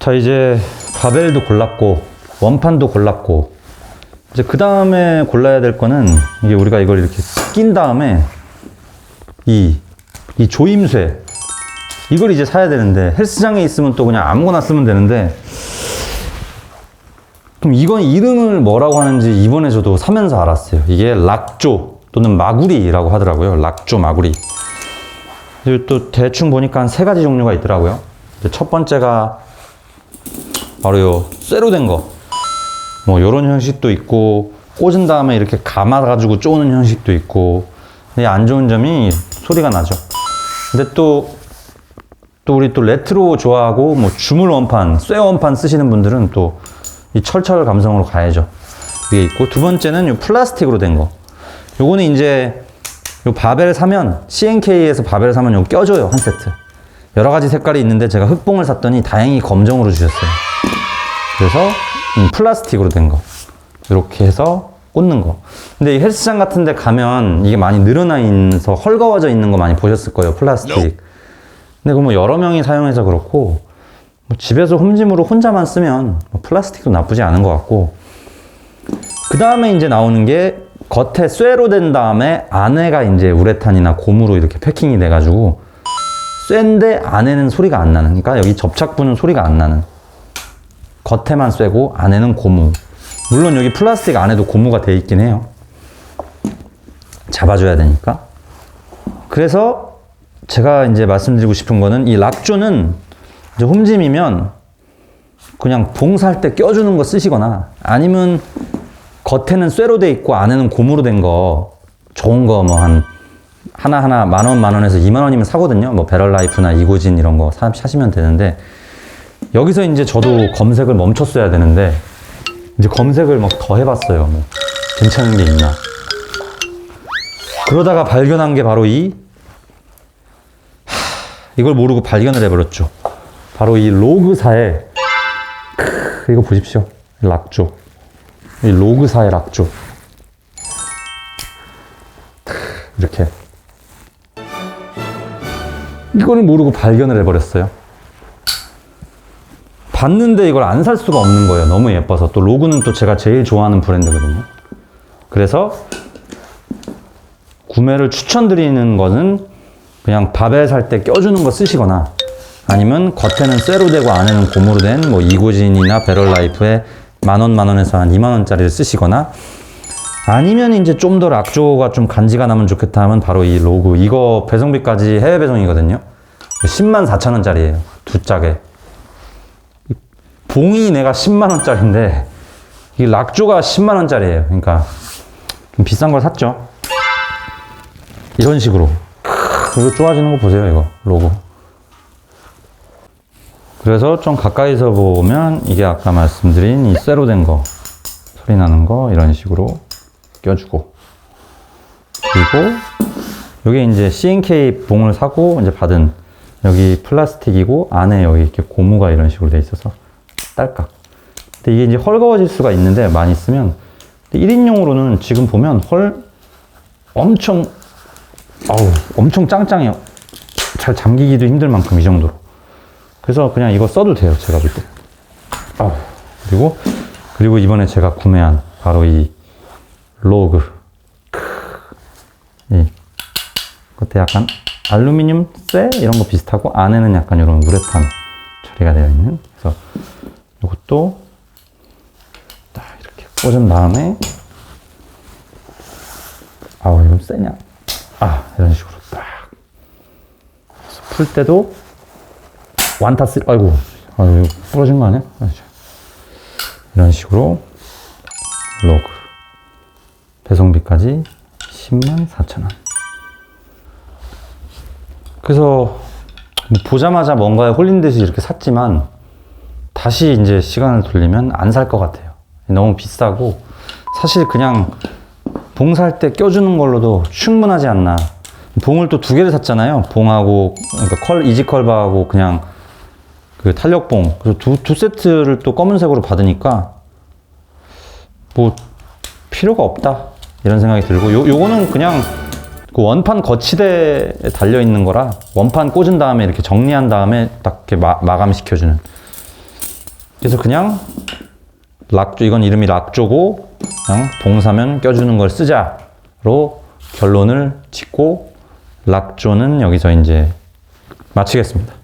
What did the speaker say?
자 이제 바벨도 골랐고 원판도 골랐고 이제 그 다음에 골라야 될 거는 이게 우리가 이걸 이렇게 낀 다음에 이, 이 조임쇠 이걸 이제 사야 되는데 헬스장에 있으면 또 그냥 아무거나 쓰면 되는데 그럼 이건 이름을 뭐라고 하는지 이번에 저도 사면서 알았어요. 이게 락조 또는 마구리라고 하더라고요. 락조 마구리. 그리고 또 대충 보니까 한 세 가지 종류가 있더라고요. 첫 번째가 바로 요 쇠로 된 거. 뭐 요런 형식도 있고 꽂은 다음에 이렇게 감아가지고 쪼는 형식도 있고 근데 안 좋은 점이 소리가 나죠. 근데 또또 우리 또 레트로 좋아하고 뭐 주물 원판, 쇠 원판 쓰시는 분들은 또 이 철철 감성으로 가야죠. 이게 있고 두 번째는 요 플라스틱으로 된 거. 요거는 이제 요 바벨 사면 CNK에서 바벨 사면 요 껴줘요 한 세트. 여러 가지 색깔이 있는데 제가 흑봉을 샀더니 다행히 검정으로 주셨어요. 그래서 음, 플라스틱으로 된 거. 이렇게 해서 꽂는 거. 근데 이 헬스장 같은 데 가면 이게 많이 늘어나 있어서 헐거워져 있는 거 많이 보셨을 거예요. 플라스틱. 근데 그뭐 여러 명이 사용해서 그렇고 뭐 집에서 홈짐으로 혼자만 쓰면 뭐 플라스틱도 나쁘지 않은 것 같고 그 다음에 이제 나오는 게 겉에 쇠로 된 다음에 안에가 이제 우레탄이나 고무로 이렇게 패킹이 돼가지고 쇠인데 안에는 소리가 안 나는 그러니까 여기 접착부는 소리가 안 나는 겉에만 쇠고 안에는 고무. 물론 여기 플라스틱 안에도 고무가 돼 있긴 해요. 잡아줘야 되니까. 그래서 제가 이제 말씀드리고 싶은 거는 이 락조는 이제 홈짐이면 그냥 봉사할 때 껴주는 거 쓰시거나 아니면 겉에는 쇠로 돼 있고 안에는 고무로 된 거 좋은 거 뭐 한 하나하나 만 원, 만 원에서 2만 원이면 사거든요. 뭐 베럴라이프나 이고진 이런 거 사, 사시면 되는데 여기서 이제 저도 검색을 멈췄어야 되는데 이제 검색을 막 더 해봤어요. 뭐 괜찮은 게 있나. 그러다가 발견한 게 바로 이 하, 이걸 모르고 발견을 해버렸죠. 바로 이 로그사의 크, 이거 보십시오. 락조. 이 로그사의 락조. 크, 이렇게. 이거를 모르고 발견을 해버렸어요. 봤는데 이걸 안 살 수가 없는 거예요. 너무 예뻐서. 또 로그는 또 제가 제일 좋아하는 브랜드거든요. 그래서 구매를 추천드리는 거는 그냥 밥에 살 때 껴주는 거 쓰시거나 아니면 겉에는 쇠로 되고 안에는 고무로 된 뭐 이고진이나 베럴라이프에 만원 만원에서 한 2만원짜리를 쓰시거나 아니면 이제 좀 더 락조가 좀 간지가 나면 좋겠다 하면 바로 이 로그 이거 배송비까지 해외 배송이거든요 10만 4천원짜리예요 두 짝에 봉이 내가 10만 원짜리인데 이 락조가 10만 원짜리예요. 그러니까 좀 비싼 걸 샀죠. 이런 식으로. 크, 이거 좋아지는 거 보세요 이거. 로고. 그래서 좀 가까이서 보면 이게 아까 말씀드린 이 쇠로 된 거 소리 나는 거 이런 식으로 껴주고. 그리고 이게 이제 CNK 봉을 사고 이제 받은 여기 플라스틱이고 안에 여기 이렇게 고무가 이런 식으로 돼 있어서 딸깍. 근데 이게 이제 헐거워질 수가 있는데 많이 쓰면. 1인용으로는 지금 보면 헐 엄청 아우 엄청 짱짱해요. 잘 잠기기도 힘들 만큼 이 정도로. 그래서 그냥 이거 써도 돼요 제가 볼 때. 아 그리고 그리고 이번에 제가 구매한 바로 이 로그. 크. 이. 겉에 약간 알루미늄 쇠 이런 거 비슷하고 안에는 약간 이런 우레탄 처리가 되어 있는. 그래서 이것도 딱 이렇게 꽂은 다음에 아우 이거 세냐? 아 이런 식으로 딱. 풀 때도 완타 쓰 아이고 아유 부러진 거 아니야? 이런 식으로 로그. 배송비까지 10만 4천 원. 그래서 뭐 보자마자 뭔가에 홀린 듯이 이렇게 샀지만 다시 이제 시간을 돌리면 안 살 것 같아요. 너무 비싸고 사실 그냥 봉 살 때 껴주는 걸로도 충분하지 않나. 봉을 또 두 개를 샀잖아요. 봉하고 그러니까 컬 이지컬바하고 그냥 그 탄력봉. 그래서 두, 두 세트를 또 검은색으로 받으니까 뭐 필요가 없다. 이런 생각이 들고 요, 요거는 그냥 그 원판 거치대에 달려 있는 거라 원판 꽂은 다음에 이렇게 정리한 다음에 딱 이렇게 마, 마감시켜주는 그래서 그냥 락조 이건 이름이 락조고 그냥 동사면 껴주는 걸 쓰자로 결론을 짓고 락조는 여기서 이제 마치겠습니다.